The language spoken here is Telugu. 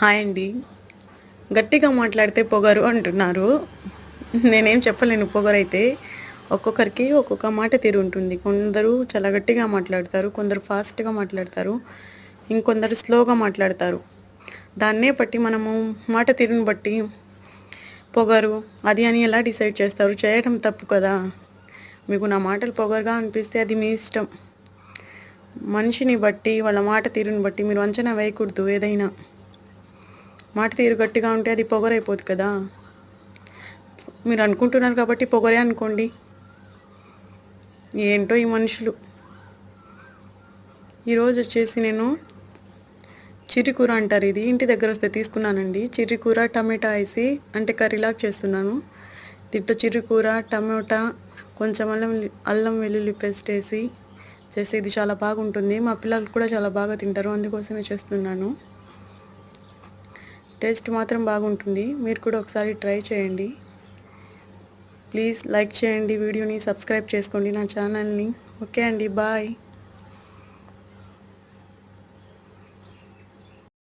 హాయ్ అండి. గట్టిగా మాట్లాడితే పొగరు అంటున్నారు. నేనేం చెప్పలేను పొగరైతే ఒక్కొక్కరికి ఒక్కొక్క మాట తీరు ఉంటుంది. కొందరు చాలా గట్టిగా మాట్లాడతారు కొందరు ఫాస్ట్గా మాట్లాడతారు ఇంకొందరు స్లోగా మాట్లాడతారు. దాన్నే బట్టి మనము మాట తీరుని బట్టి పొగరు అది అని ఎలా డిసైడ్ చేస్తారు? చేయడం తప్పు కదా. మీకు నా మాటలు పొగరుగా అనిపిస్తే అది మీ ఇష్టం. మనిషిని బట్టి వాళ్ళ మాట తీరుని బట్టి మీరు అంచనా వేయకూడదు ఏదైనా. మాట తీరు గట్టిగా ఉంటే అది పొగరైపోదు కదా. మీరు అనుకుంటున్నారు కాబట్టి పొగరే అనుకోండి. ఏంటో ఈ మనుషులు. ఈరోజు వచ్చేసి నేను చిరికూర అంటారు ఇది. ఇంటి దగ్గర వస్తే తీసుకున్నానండి. చిరికూర టమాటా వేసి అంటే కర్రీలాగా చేస్తున్నాను. దీంట్లో చిరుకూర టమాటా కొంచెం అల్లం అల్లం వెల్లుల్లి పేస్ట్ వేసి చేస్తే ఇది చాలా బాగుంటుంది. మా పిల్లలు కూడా చాలా బాగా తింటారు. అందుకోసమే చేస్తున్నాను. టేస్ట్ మాత్రం బాగుంటుంది. మీరు కూడా ఒకసారి ట్రై చేయండి. ప్లీజ్ లైక్ చేయండి. వీడియోని సబ్స్క్రైబ్ చేసుకోండి. నా ఛానల్ని. ఓకే అండి. బాయ్.